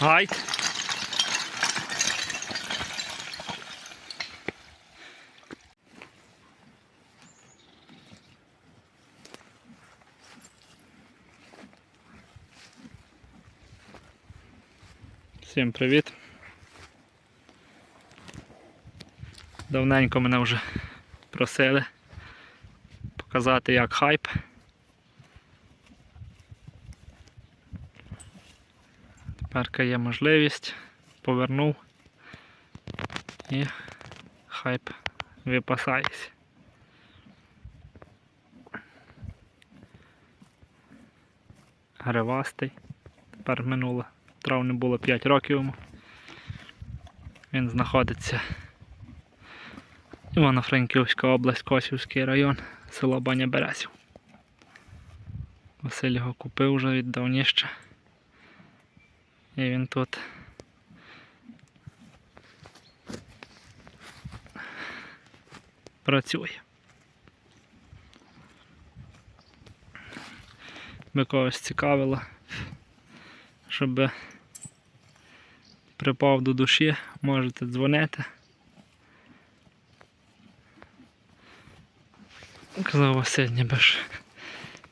Гайд. Всім привіт. Давненько мене вже просили показати як хайп. Тепер є можливість, повернув і хайп випасається. Гривастий. Тепер минуло. Травні було 5 років йому. Він знаходиться Івано-Франківська область, Косівський район, село Баня Березів. Василь його купив вже від давніше. І він тут працює. Би когось цікавило, щоб припав до душі, можете дзвонити. Казав Василь, ніби ж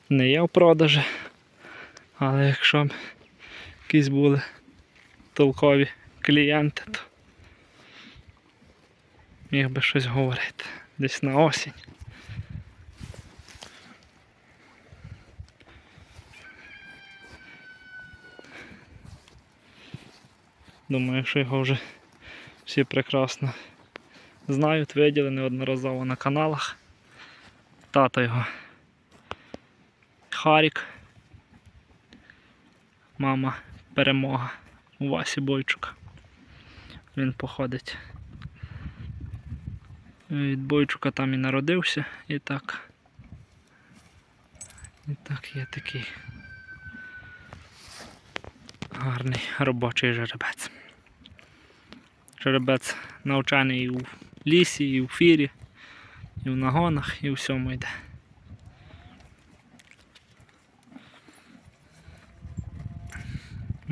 не є в продажі, але якщо якісь були толкові клієнти, то міг би щось говорити десь на осінь. Думаю, що його вже всі прекрасно знають, виділи неодноразово на каналах. Тато його Харік. Мама перемога у Васі Бойчука. Він походить. Від Бойчука там і народився і так. І так є такий гарний робочий жеребець. Жеребець навчаний і у лісі, і у фірі, і в нагонах, і у всьому йде.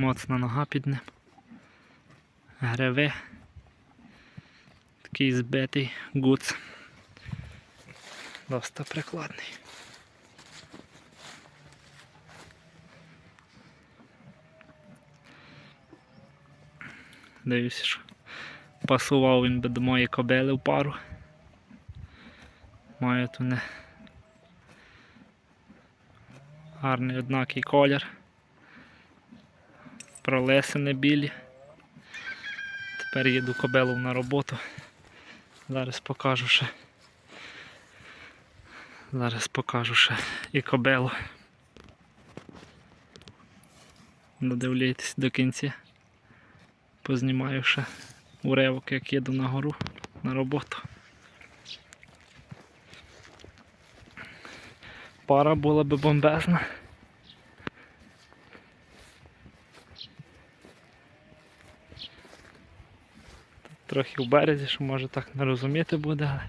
Моцна нога під ним. Греве. Такий збитий гуц. Доста прикладний. Дивлюся, що пасував він би до моєї кобили в пару. Має тут не гарний однакий колір. Пролесини білі. Тепер їду кобилу на роботу. Зараз покажу ще. Зараз покажу ще і кобилу. Додивляйтесь до кінця. Познімаю ще уривок, як їду на гору на роботу. Пара була би бомбезна. Трохи в березі, що може так не розуміти буде, але.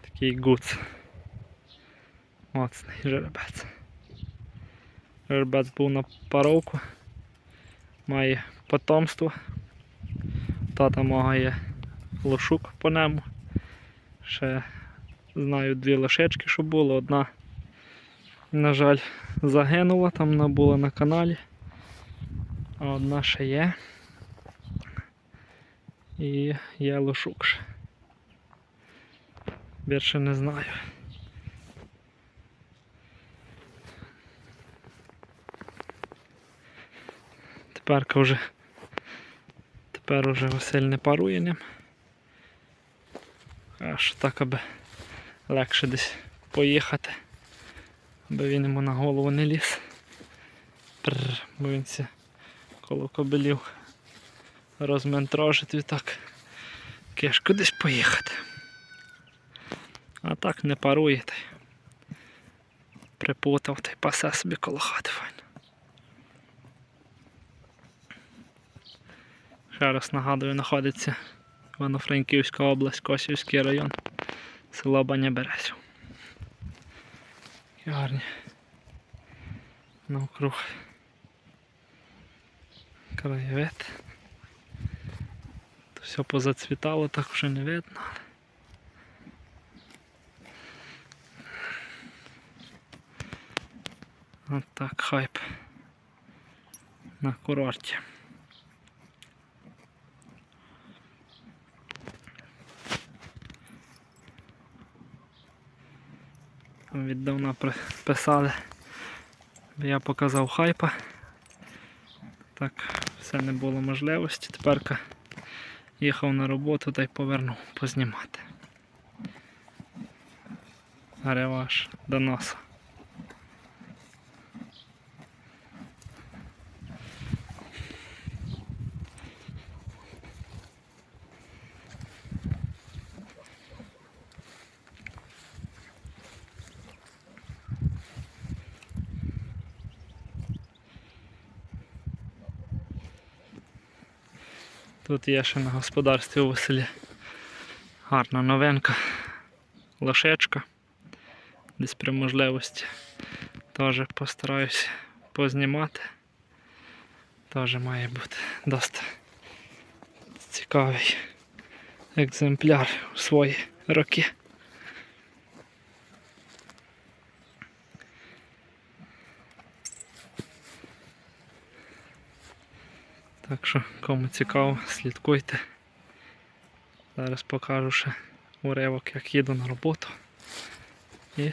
Такий гуц. Моцний жеребець. Жеребець був на паровку, має потомство. Тата мого є лошук по нему. Ще знаю дві лошечки, що було. Одна, на жаль, загинула, там вона була на каналі. Одна ще є. І є лошук ще. Більше не знаю. Тепер вже тепер уже Василь не парує ним. Аж так, аби легше десь поїхати, аби він йому на голову не ліз. Пррр, бо він ці коло кобилів розментрожить і так кишку десь поїхати. А так не парує. та Припутав та й пасе собі коло хати файно. Ще раз нагадую, знаходиться Івано-Франківська область, Косівський район, село Баня Березів. Гарні навкруг краєвид. То все позацвітало, так вже не видно. От так хайп на курорті. Там Віддавна писали, я показав хайпа. Так, все не було можливості. Тепер їхав на роботу та й повернув познімати. Реваш до носа. Тут є ще на господарстві у Василі. Гарна новинка. Лошечка. Десь при можливості. Теж постараюсь познімати. Теж має бути досить цікавий екземпляр у свої роки. Так що, кому цікаво, слідкуйте. Зараз покажу ще уривок, як їду на роботу. І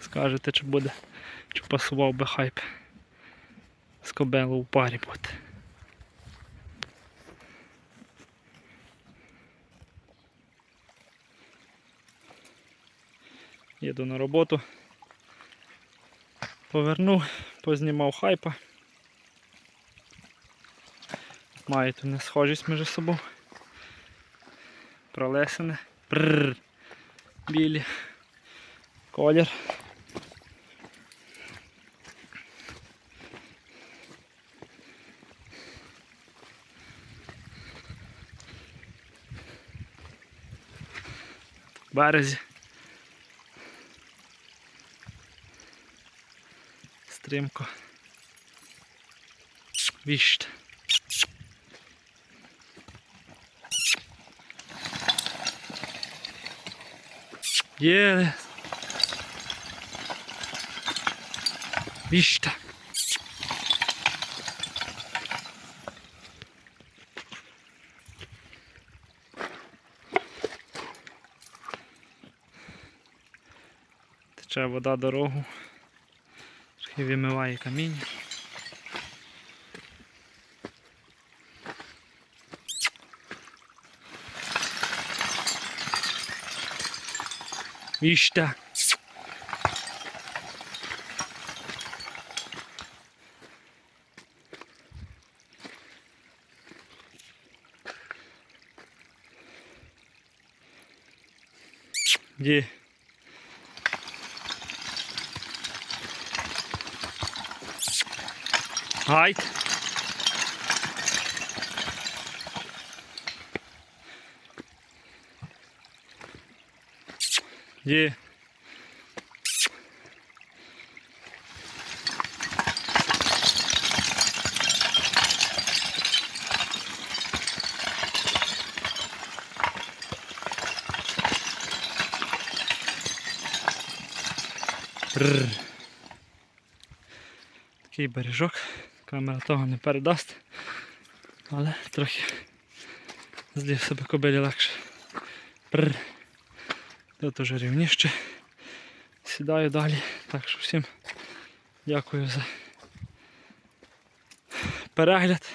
скажете, чи буде, чи пасував би хайп з кобелу у парі бути. Їду на роботу. Повернув, познімав хайпа. Мають вони схожість між собою. Пролесене. Прррр. Білі. Колір. Березі. Стрімко. Віщт. Є. Віщта. Тече вода дорогу. Трохи вимиває каміння. İşte. Ye. Haydi. Ді. Рррр. Такий бережок, камера того не передасть, але трохи злів себе кобилі легше. Прррр. Тут уже рівніше. Сідаю далі. Так що всім дякую за перегляд.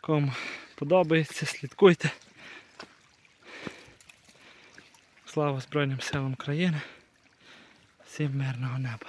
Кому подобається, слідкуйте. Слава Збройним силам країни. Всім мирного неба.